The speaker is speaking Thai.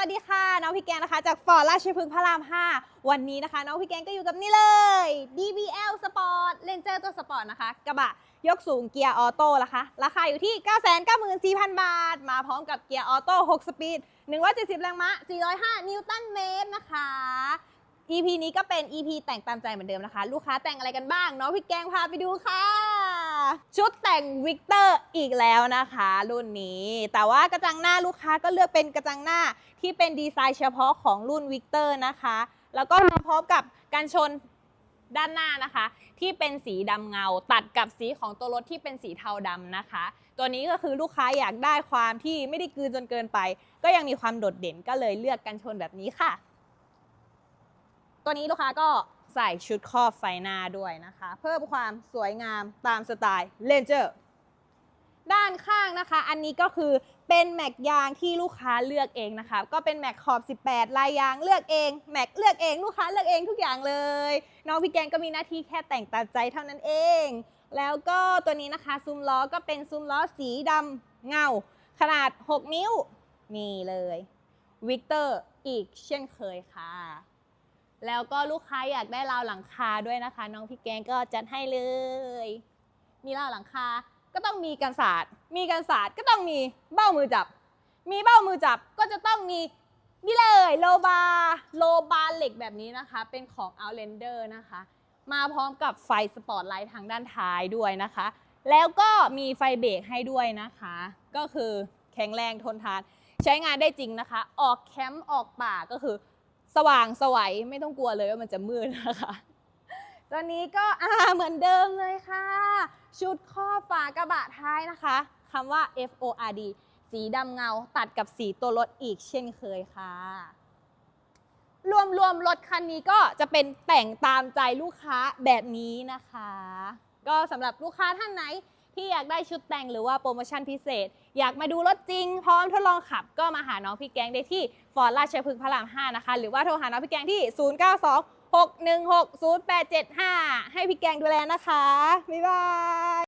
วัสดีค่ะ น้องพี่แกงนะคะ จากฟอร์ราชพฤกษ์พระราม 5 วันนี้นะคะ น้องพี่แกงก็อยู่กับนี่เลย DBL Sport Ranger ตัวสปอร์ตนะคะ กระบะยกสูงเกียร์ออโต้นะคะ ราคาอยู่ที่ 994,000 บาท มาพร้อมกับเกียร์ออโต้ 6 สปีด 170 แรงม้า 405 นิวตันเมตรนะคะ EP นี้ก็เป็น EP แต่งตามใจเหมือนเดิมนะคะ ลูกค้าแต่งอะไรกันบ้าง น้องพี่แกงพาไปดูค่ะ ชุดแต่งวิกเตอร์อีกแล้วนะคะ รุ่นนี้ แต่ว่ากระจังหน้าลูกค้าก็เลือกเป็นกระจังหน้าที่เป็นดีไซน์เฉพาะของรุ่นวิกเตอร์นะคะ แล้วก็มาพร้อมกับการชนด้านหน้านะคะ ที่เป็นสีดำเงาตัดกับสีของตัวรถที่เป็นสีเทาดำนะคะ ตัวนี้ก็คือลูกค้าอยากได้ความที่ไม่ได้กลืนจนเกินไป ก็ยังมีความโดดเด่นก็เลยเลือกกันชนแบบนี้ค่ะ ตัวนี้ลูกค้าก็ ใส่ชุดครอบไฟหน้าด้วยนะคะ เพิ่มความสวยงามตามสไตล์เลนเจอร์ด้านข้างนะคะ อันนี้ก็คือเป็นแม็กยางที่ลูกค้าเลือกเองนะคะ ก็เป็นแม็กขอบ 18 ลายยางเลือกเองแม็กเลือกเองลูกค้าเลือกเองทุกอย่างเลย น้องพี่แกงก็มีหน้าที่แค่แต่งตามใจเท่านั้นเอง แล้วก็ตัวนี้นะคะซุ้มล้อก็เป็นซุ้มล้อสีดำเงา ขนาด 6 นิ้ว นี่เลยวิกเตอร์อีกเช่นเคยค่ะ แล้วก็ลูกค้าอยากได้ราวหลังคาด้วยนะคะ น้องพี่แกงก็จัดให้เลย มีราวหลังคาก็ต้องมีกันศาสตร์ มีกันศาสตร์ก็ต้องมีเบ้ามือจับ มีเบ้ามือจับก็จะต้องมีนี่เลยโลบาโลบาเหล็กแบบนี้นะคะ เป็นของ Outlander นะคะ มาพร้อมกับไฟสปอตไลท์ทางด้านท้ายด้วยนะคะ แล้วก็มีไฟเบรกให้ด้วยนะคะ ก็คือแข็งแรงทนทาน ใช้งานได้จริงนะคะ ออกแคมป์ออกป่าก็คือ สว่างสวัยไม่ต้องกลัวเลยว่ามันจะมืดนะคะตอนนี้ก็อ่าเหมือนเดิมเลยค่ะ ชุดครอบฝากระบะท้ายนะคะคำว่า F O R D สีดำเงาตัดกับสีตัวรถอีกเช่นเคยค่ะ รวมรวมๆรถคันนี้ก็จะเป็นแต่งตามใจลูกค้าแบบนี้นะคะ ก็สำหรับลูกค้าท่านไหน ที่อยากได้ชุดแต่งหรือว่าโปรโมชั่นพิเศษ อยากมาดูรถจริง พร้อมทดลองขับก็มาหาน้องพี่แกงได้ที่ฟอร์ดราชพฤกษ์พระราม 5 นะคะ หรือว่าโทรหาน้องพี่แกงที่ 092 616 0875 ให้พี่แกงดูแลนะคะ บ๊ายบาย